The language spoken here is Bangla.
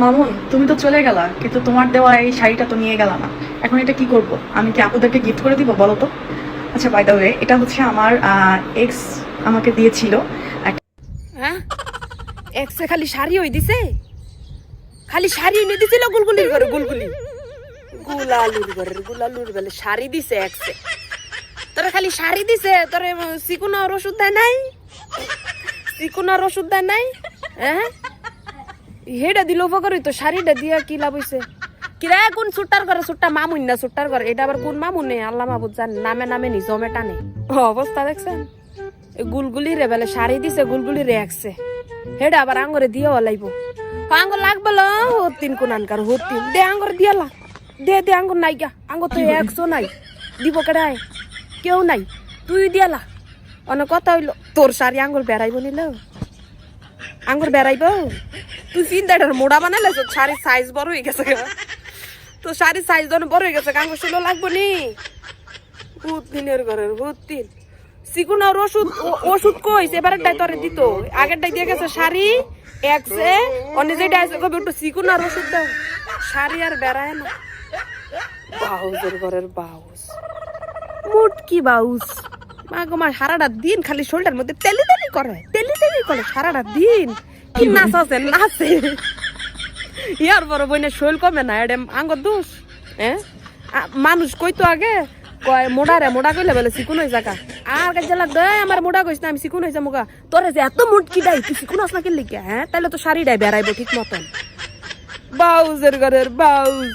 মামুন, তুমি তো চলে গেলা, কিন্তু তোমার দেওয়া এই শাড়িটা তো নিয়ে গেলা না। এখন এটা কি করব? আমি কি আপুদেরকে গিফট করে দিব, বলো তো? আচ্ছা বাই দ্য ওয়ে এটা হচ্ছে আমার এক্স আমাকে দিয়েছিল। হ্যাঁ? একসে খালি শাড়ি হই দিছে? খালি শাড়ি এনে দিছিল গুলগুলির ঘরে, গুলগুলি। গুলালুর ঘরের গুলালুর বেলে শাড়ি দিছে একসে তোরে খালি শাড়ি দিছে, তোরে চিকুনার ওষুধ দেয় নাই? চিকুনার ওষুধ দেয় নাই? হ্যাঁ? হেডা দিল উপকারই তো শাড়িটা দিয়া কি লাভ হইছে? কিরা কোন সুট্টার করে সুট্টা? মামুন না সুট্টার করে এটা আবার কোন মামুন নেই আল্লাহ মাহবুদ জান নামে নামে নি জমে টানে। অবস্থা দেখছেন? গুলগুলি রে বেলে শাড়ি দিছে গুলগুলি রে একসে হেডা আবার আঙ্গরে দিয়ে লাইব। আঙ্গুর লাগবে লো? হতিন কোনানকার হতিন দে আঙ্গুর দিয়ে লা। দে দে আঙ্গুর নাই গা। আঙ্গুর তো একশো নাই। দিব কেডায়? কেউ নাই। তুই দিয়ে লা। অনেক কথা হইল। তোর শাড়ি আঙ্গুর বেড়াইব নিল? আঙ্গুর বেড়াইব? তুই চিন্তাটার মোড়া বানালে তো শাড়ির সাইজ বড় হয়ে গেছে তো শাড়ির সাইজ ধরনের বড় হয়ে গেছে আঙ্গুর ছিল লাগবো নি। ভূত দিনের ঘরের ভূত দিন। সিকুনার ওষুধ ওষুধ কই সেবারেরটাই তোরে দিত। আগেরটাই দিয়ে গেছে শাড়ি একসে অন্য যেটা আছে কবে একটু সিকুনার ওষুধ দাও। শাড়ি আর বেড়ায় না। বাউজের ঘরের বাউজ। মুটকি বাউজ? মা গো, মা, সারাটা দিন খালি শরীরটার মধ্যে তেলি তেলি করে তেলি তেলি করে, সারাটা দিন। কি নাচ আছে, নাচে ইয়ার বড় বইনের শৈল কমে না, এডেম আঙ্গর দোষ হ্যাঁ মানুষ কইতো আগে? কয়, মোড়া রে, মোড়া কইলে বলে চিকুন হয়ে জায়গা আর কাজে লাগ দে, আমার মোড়া কইস না, আমি চিকুন হয়ে যাব গা তোরে যে এত মুটকি দাই তুই চিকুন আস না কিনলে হ্যাঁ? তাহলে তো শাড়িটাই বেড়াইবো ঠিক মতন। বাউজের ঘরের বাউজ।